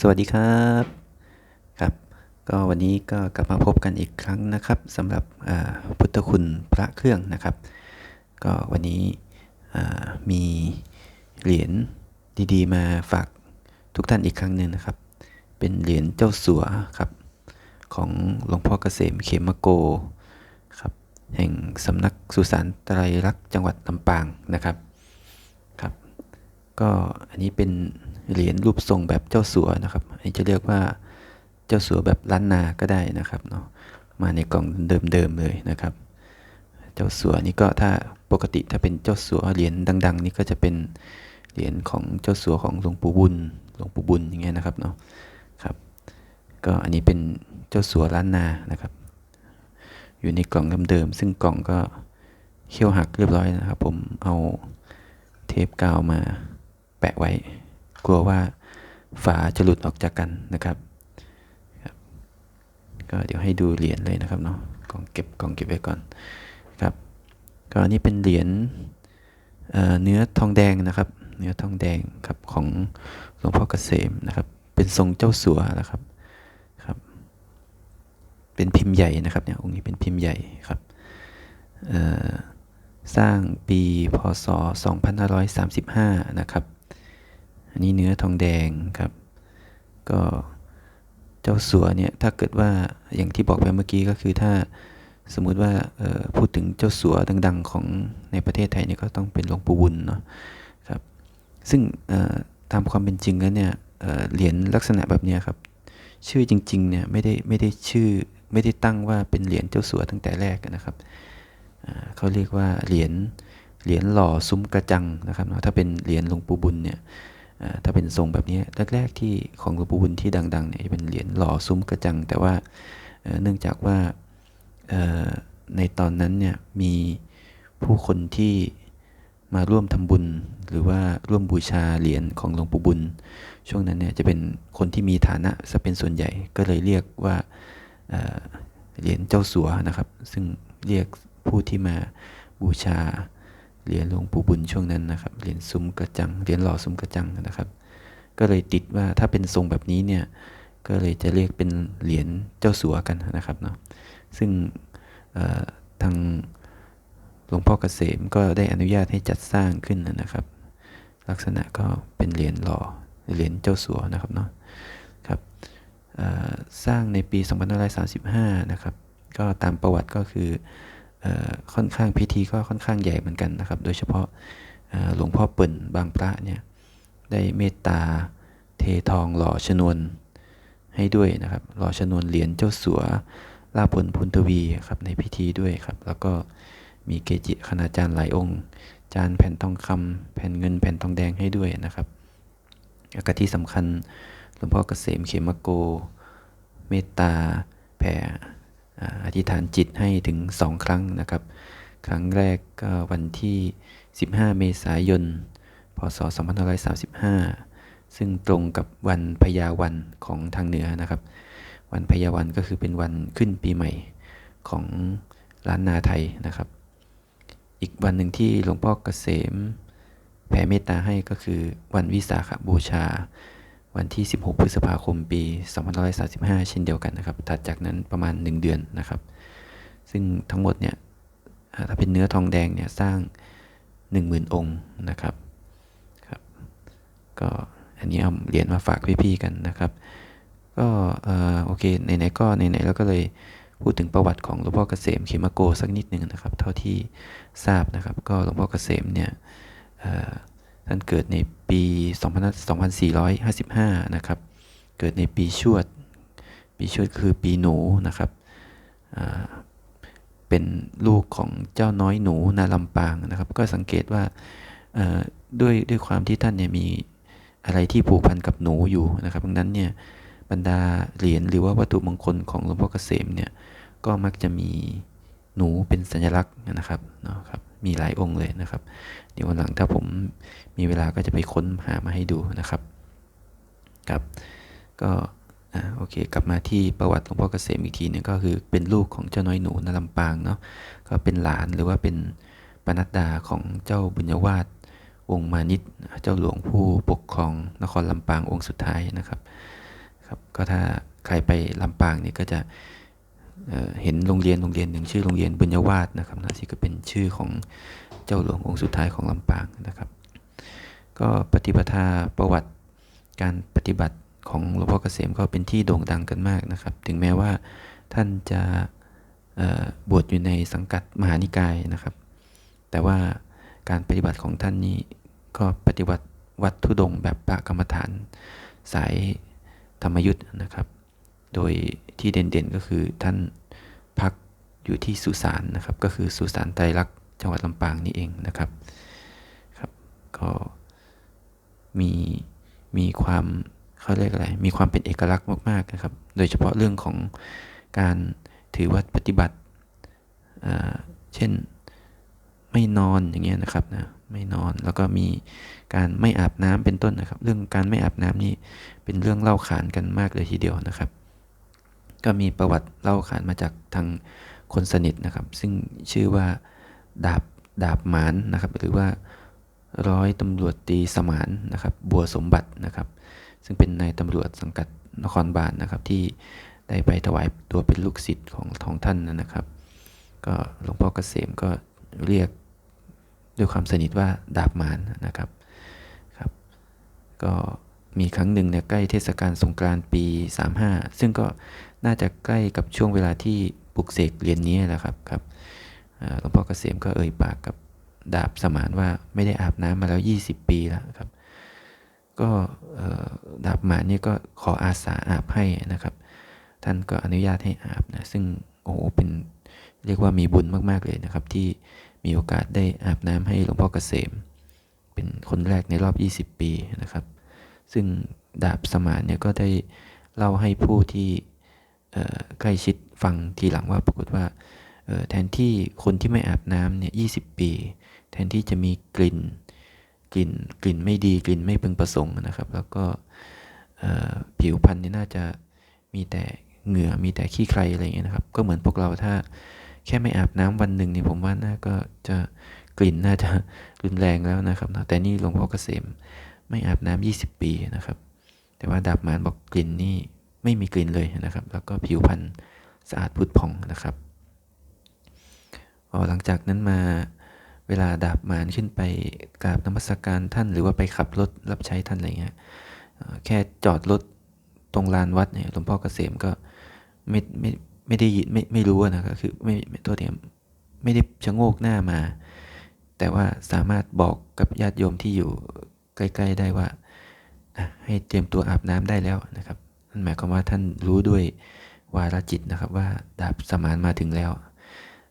สวัสดีครับครับ ก็วันนี้ก็กลับมาพบกันอีกครั้งนะครับสำหรับพุทธคุณพระเครื่องนะครับ ก็วันนี้มีเหรียญดีๆ มาฝากทุกท่านอีกครั้งหนึ่งนะครับ เป็นเหรียญเจ้าสัวครับ ของหลวงพ่อเกษมเขมโกครับแห่งสำนักสุสานไตรลักษณ์จังหวัดลำปางนะครับครับ ก็อันนี้เป็น เหรียญรูปทรงแบบเจ้าสัวนะครับอันนี้จะเรียกว่าเจ้าสัวแบบล้านนาก็ได้นะครับเนาะมาในกล่องเดิมๆเลยนะครับ เจ้าสัวนี่ก็ถ้าปกติถ้าเป็นเจ้าสัวเหรียญดัง ๆ นี่ก็จะเป็นเหรียญของเจ้าสัวของหลวงปู่บุญหลวงปู่บุญอย่างเงี้ยนะครับเนาะครับก็อันนี้เป็นเจ้าสัวล้านนานะครับ อยู่ในกล่องเดิมๆซึ่งกล่องก็เขี้ยวหักเรียบร้อยนะครับ ผมเอาเทปกาวมาแปะไว้ กลัวว่าฝาจะหลุดออกจากกันนะครับก็เดี๋ยวให้ดูเหรียญเลยนะครับเนาะกล่องเก็บกล่องเก็บไว้ก่อนครับก็นี่เป็นเหรียญเนื้อทองแดงนะครับ เนื้อทองแดงครับของหลวงพ่อเกษมนะครับ เป็นทรงเจ้าสัวนะครับครับ เป็นพิมพ์ใหญ่นะครับเนี่ยองค์นี้เป็นพิมพ์ใหญ่ครับสร้างปีพศ 2535 นะครับ อันนี้เนื้อทองแดงครับ ก็เจ้าสัวเนี่ยถ้าเกิดว่าอย่างที่บอกไปเมื่อกี้ก็คือถ้าสมมุติว่าพูดถึงเจ้าสัวดัง ๆ ของในประเทศไทยเนี่ยก็ต้องเป็นหลวงปู่บุญเนาะครับซึ่งตามความเป็นจริงแล้วเนี่ยเหรียญลักษณะแบบนี้ครับ ชื่อจริงๆเนี่ยไม่ได้ไม่ได้ชื่อไม่ได้ตั้งว่าเป็นเหรียญเจ้าสัวตั้งแต่แรกนะครับเขาเรียกว่าเหรียญเหรียญหล่อซุ้มกระจังนะครับถ้าเป็นเหรียญหลวงปู่บุญเนี่ย ถ้าเป็นทรงแบบนี้แรกๆที่ของหลวงปู่บุญที่ดังๆเนี่ยจะเป็นเหรียญหล่อซุ้มกระจัง แต่ว่าเนื่องจากว่าในตอนนั้นเนี่ยมีผู้คนที่มาร่วมทำบุญ หรือว่าร่วมบูชาเหรียญของหลวงปู่บุญ ช่วงนั้นเนี่ยจะเป็นคนที่มีฐานะจะเป็นส่วนใหญ่ก็เลยเรียกว่าเหรียญเจ้าสัวนะครับ ซึ่งเรียกผู้ที่มาบูชา เหรียญหลวงปู่บุญช่วงนั้นนะครับเหรียญซุ้มกระจังเหรียญหล่อซุ้มกระจังนะครับ ก็เลยติดว่าถ้าเป็นทรงแบบนี้เนี่ยก็เลยจะเรียกเป็นเหรียญเจ้าสัวกันนะครับเนาะซึ่งทางหลวงพ่อเกษมก็ได้อนุญาตให้จัดสร้างขึ้นนะครับ ลักษณะก็เป็นเหรียญหล่อเหรียญเจ้าสัวนะครับเนาะครับสร้างในปี2535นะครับก็ตามประวัติก็คือ ค่อนข้างพิธีก็ค่อนข้างใหญ่เหมือนกันนะครับ โดยเฉพาะหลวงพ่อเปิ่นบางพระเนี่ยได้เมตตาเททองหล่อชนวนให้ด้วยนะครับ หล่อชนวนเหรียญเจ้าสัวลาพลพุนทวีครับในพิธีด้วยครับ แล้วก็มีเกจิคณาจารย์หลายองค์ จานแผ่นทองคำแผ่นเงินแผ่นทองแดงให้ด้วยนะครับแล้วก็ที่สำคัญหลวงพ่อเกษมเขมโก เมตตาแผ่ ธิษฐานจิตให้ถึง 2 ครั้งนะครับ ครั้งแรกก็วันที่ 15 เมษายน พศ 2535 ซึ่งตรงกับวันพยาวันของทางเหนือนะครับ วันพยาวันก็คือเป็นวันขึ้นปีใหม่ของล้านนาไทยนะครับ อีกวันหนึ่งที่หลวงพ่อเกษมแผ่เมตตาให้ก็คือวันวิสาขบูชา วันที่ 16 พฤษภาคมปี 2535 เช่นเดียวกันนะครับ ถัดจากนั้นประมาณ 1 เดือนนะครับ ซึ่งทั้งหมดเนี่ย ถ้าเป็นเนื้อทองแดงเนี่ยสร้าง 10,000 องค์นะครับครับ ก็อันนี้เอาเหรียญมาฝากพี่ๆกันนะครับ ก็โอเคไหนๆก็ไหนๆแล้วก็เลยพูดถึงประวัติของหลวงพ่อเกษมเขมโกสักนิดหนึ่งนะครับ เท่าที่ทราบนะครับ ก็หลวงพ่อเกษมเนี่ย ท่านเกิดในปี 2455 นะครับ เกิดในปีชวด ปีชวดคือปีหนูนะครับ เป็นลูกของเจ้าน้อยหนูนาลำปางนะครับ ก็สังเกตว่าด้วยด้วยความที่ท่านเนี่ยมีอะไรที่ผูกพันกับหนูอยู่นะครับดังนั้นเนี่ยบรรดาเหรียญหรือว่าวัตถุมงคลของหลวงพ่อเกษมเนี่ยก็มักจะมีหนูเป็นสัญลักษณ์นะครับเนาะครับ มีหลายองค์เลยนะครับ เดี๋ยววันหลังถ้าผมมีเวลาก็จะไปค้นหามาให้ดูนะครับครับก็โอเค กลับมาที่ประวัติหลวงพ่อเกษมอีกทีนึงก็คือเป็นลูกของเจ้าน้อยหนูนลำปางเนาะก็เป็นหลานหรือว่าเป็นปนัดดาของเจ้าบุญยวาสวงมานิตเจ้าหลวงผู้ปกครองนครลำปางองค์สุดท้ายนะครับครับ ก็ถ้าใครไปลำปางนี่ก็จะ เห็นโรงเรียนโรงเรียนหนึ่งชื่อโรงเรียนบุญยวาสนะครับนะที่ก็เป็นชื่อของเจ้าหลวงองค์สุดท้ายของลำปางนะครับ ก็ปฏิปทาประวัติการปฏิบัติของหลวงพ่อเกษมก็เป็นที่โด่งดังกันมากนะครับ ถึงแม้ว่าท่านจะบวชอยู่ในสังกัดมหานิกายนะครับ แต่ว่าการปฏิบัติของท่านนี้ก็ปฏิบัติวัดทุดงแบบพระกรรมฐานสายธรรมยุทธ์นะครับ โดยที่เด่นๆก็คือท่านพักอยู่ที่สุสานนะครับ ก็คือสุสานไตรลักษณ์จังหวัดลำปางนี่เองนะครับครับ ก็มีมีความเขาเรียกอะไร มีความเป็นเอกลักษณ์มากๆนะครับ โดยเฉพาะเรื่องของการถือวัดปฏิบัติ เช่นไม่นอนอย่างเงี้ยนะครับนะ ไม่นอน แล้วก็มีการไม่อาบน้ำเป็นต้นนะครับ เรื่องการไม่อาบน้ำนี่เป็นเรื่องเล่าขานกันมากเลยทีเดียวนะครับ ก็มีประวัติเล่าขานมาจากทางคนสนิทนะครับ ซึ่งชื่อว่าดาบดาบหมานนะครับ หรือว่าร้อยตำรวจตีสมานนะครับ บัวสมบัตินะครับ ซึ่งเป็นนายตำรวจสังกัดนครบาลนนะครับ ที่ได้ไปถวายตัวเป็นลูกศิษย์ของของท่านนะครับ ก็หลวงพ่อเกษมก็เรียกด้วยความสนิทว่าดาบหมานนะครับครับ ก็มีครั้งหนึ่งเนี่ยใกล้เทศกาลสงกรานต์ปี 35 ซึ่งก็ น่าจะใกล้กับช่วงเวลาที่ปลุกเสกเหรียญนี้แหละครับครับหลวงพ่อเกษมก็เอ่ยปากกับดาบสมานว่าไม่ได้อาบน้ำมาแล้ว 20 ปีแล้วครับ ก็ดาบหมานนี่ก็ขออาสาอาบให้นะครับ ท่านก็อนุญาตให้อาบนะซึ่งโอ้โหเป็นเรียกว่ามีบุญมาก ๆ เลยนะครับ ที่มีโอกาสได้อาบน้ำให้หลวงพ่อเกษม เป็นคนแรกในรอบ 20 ปีนะครับ ซึ่งดาบสมานเนี่ยก็ได้เล่าให้ผู้ที่ ใกล้ชิดฟังทีหลังว่าปรากฏว่าแทนที่คนที่ไม่อาบน้ำเนี่ย20ปี แทนที่จะมีกลิ่นกลิ่นกลิ่นไม่ดีกลิ่นไม่พึงประสงค์นะครับ แล้วก็ผิวพรรณนี่น่าจะมีแต่เหงื่อมีแต่ขี้ใครอะไรอย่างเงี้ยนะครับ ก็เหมือนพวกเราถ้าแค่ไม่อาบน้ำวันหนึ่งเนี่ยผมว่าน่าก็จะกลิ่นน่าจะรุนแรงแล้วนะครับนะแต่นี่หลวงพ่อเกษมไม่อาบน้ำ20 ปีนะครับ แต่ว่าดาบหมานบอกกลิ่นนี่ ไม่มีกลิ่นเลยนะครับ แล้วก็ผิวพรรณสะอาดผุดผ่องนะครับพอหลังจากนั้นมาเวลาดาบหมานขึ้นไปกราบนมัสการท่านหรือว่าไปขับรถรับใช้ท่านอะไรเงี้ยแค่จอดรถตรงลานวัดเนี่ยหลวงพ่อเกษมก็ไม่ไม่ไม่ได้ยินไม่ไม่รู้นะครับคือไม่ไม่ตัวเดียไม่ได้ชะโงกหน้ามา แต่ว่าสามารถบอกกับญาติโยมที่อยู่ใกล้ ๆได้ว่าให้เตรียมตัวอาบน้ำได้แล้วนะครับ นั่นหมายความว่าท่านรู้ด้วยวาระจิตนะครับ ว่าดาบสมานมาถึงแล้ว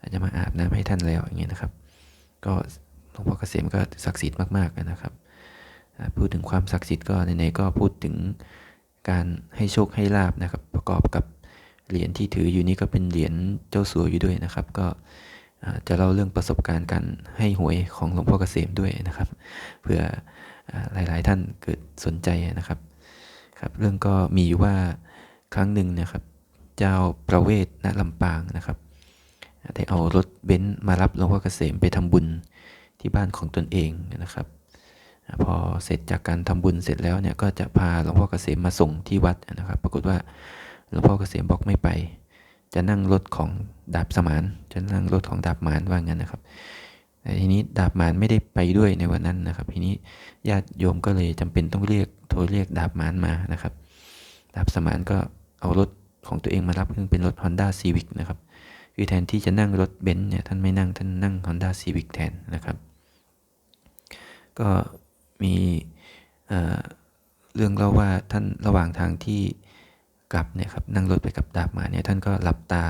อาจจะมาอาบน้ำให้ท่านแล้วอย่างเงี้ยนะครับ ก็หลวงพ่อเกษมก็ศักดิ์สิทธิ์มากๆนะครับ พูดถึงความศักดิ์สิทธิ์ก็ไหนๆก็พูดถึงการให้โชคให้ลาบนะครับ ประกอบกับเหรียญที่ถืออยู่นี้ก็เป็นเหรียญเจ้าสัวอยู่ด้วยนะครับ ก็จะเล่าเรื่องประสบการณ์การให้หวยของหลวงพ่อเกษมด้วยนะครับเพื่อหลายๆท่านเกิดสนใจนะครับ ครับเรื่องก็มีว่าครั้งหนึ่งนะครับเจ้าประเวศณลำปางนะครับ ได้เอารถเบนซ์มารับหลวงพ่อเกษมไปทำบุญที่บ้านของตนเองนะครับ พอเสร็จจากการทำบุญเสร็จแล้วเนี่ยก็จะพาหลวงพ่อเกษมมาส่งที่วัดนะครับ ปรากฏว่าหลวงพ่อเกษมบอกไม่ไป จะนั่งรถของดาบสมานจะนั่งรถของดาบหมานว่างั้นนะครับ แต่ทีนี้ดาบหมานไม่ได้ไปด้วยในวันนั้นนะครับ ทีนี้ญาติโยมก็เลยจำเป็นต้องเรียกโทรเรียกดาบหมานมานะครับ ดาบสมานก็เอารถของตัวเองมารับซึ่งเป็นรถ Honda Civic นะครับคือแทนที่จะนั่งรถเบนซ์เนี่ยท่านไม่นั่งท่านนั่ง Honda Civic แทนนะครับ ก็มีเอ่อเรื่องเล่าว่าท่านระหว่างทางที่กลับเนี่ยครับนั่งรถไปกับดาบมาเนี่ยท่านก็หลับตา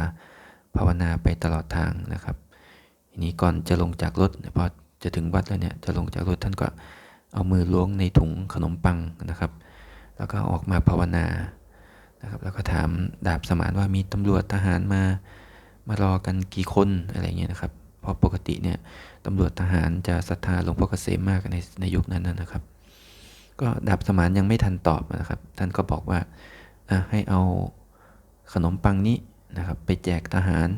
ภาวนาไปตลอดทางนะครับ ทีนี้ก่อนจะลงจากรถพอจะถึงวัดแล้วเนี่ยจะลงจากรถท่านก็เอามือล้วงในถุงขนมปังนะครับ แล้วก็ออกมาภาวนานะครับ แล้วก็ถามดาบสมานว่ามีตำรวจทหารมามารอกันกี่คนอะไรเงี้ยนะครับเพราะปกติเนี่ยตำรวจทหารจะศรัทธาหลวงพ่อเกษมมากในในยุคนั้นนะครับ ก็ดาบสมานยังไม่ทันตอบนะครับ ท่านก็บอกว่าให้เอาขนมปังนี้นะครับ ไปแจกทหาร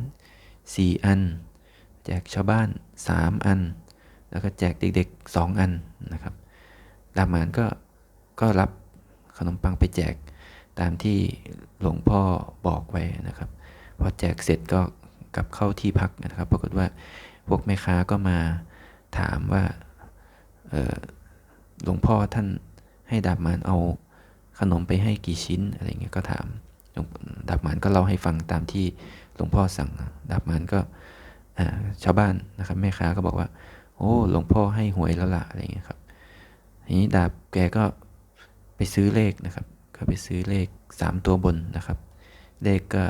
4 อัน แจกชาวบ้าน 3 อัน แล้วก็แจกเด็กๆ 2 อันนะครับดาบมานก็ก็รับขนมปังไปแจกตามที่หลวงพ่อบอกไว้นะครับ พอแจกเสร็จก็กลับเข้าที่พักนะครับ ปรากฏว่าพวกแม่ค้าก็มาถามว่าหลวงพ่อท่านให้ดาบมานเอาขนมไปให้กี่ชิ้นอะไรเงี้ยก็ถามดาบมานก็เล่าให้ฟังตามที่หลวงพ่อสั่ง ดาบมานก็ ชาวบ้านนะครับแม่ค้าก็บอกว่า โอ้หลวงพ่อให้หวยแล้วล่ะอะไรเงี้ยครับทีนี้ดาบแกก็ไปซื้อเลขนะครับ ก็ไปซื้อเลข 3 ตัวบนนะครับ เลขก็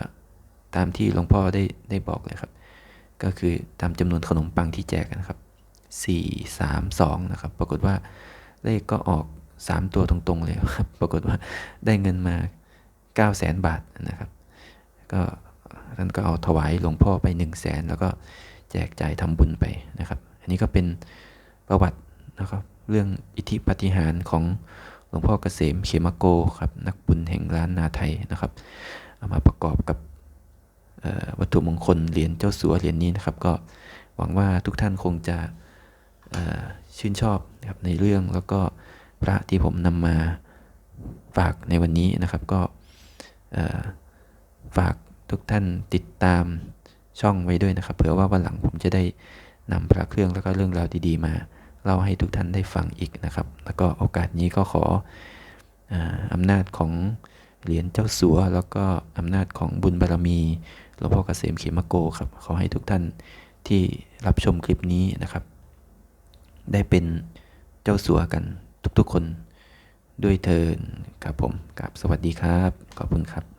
ตามที่หลวงพ่อได้ได้บอกเลยครับ ก็คือตามจำนวนขนมปังที่แจกนะครับ 4 3 2 นะครับ ปรากฏว่าเลขก็ออก 3 ตัวตรงๆเลยครับ ปรากฏว่าได้เงินมา 9 0 0 0 0 0 บาทนะครับ ก็ ท่านก็เอาถวายหลวงพ่อไป1 0 0 0 0แสนแล้วก็แจกจ่ายทำบุญไปนะครับ อันนี้ก็เป็นประวัตินะครับ เรื่องอิทธิปฏิหารของหลวงพ่อเกษมเขมโกครับนักบุญแห่งล้านนาไทยนะครับเอามาประกอบกับวัตถุมงคลเหรียญเจ้าสัวเหรียญนี้นะครับ ก็หวังว่าทุกท่านคงจะชื่นชอบนะครับในเรื่องแล้วก็พระที่ผมนำมาฝากในวันนี้นะครับก็ฝาก ทุกท่านติดตามช่องไว้ด้วยนะครับเผื่อว่าวันหลังผมจะได้นำพระเครื่องแล้วก็เรื่องราวดีๆมาเล่าให้ทุกท่านได้ฟังอีกนะครับ แล้วก็โอกาสนี้ก็ขอออำนาจของเหรียญเจ้าสัว แล้วก็อำนาจของบุญบารมีหลวงพ่อเกษมเขมโกครับ ขอให้ทุกท่านที่รับชมคลิปนี้นะครับ ได้เป็นเจ้าสัวกันทุกๆคนด้วยเทินครับผมกับสวัสดีครับ ขอบคุณครับ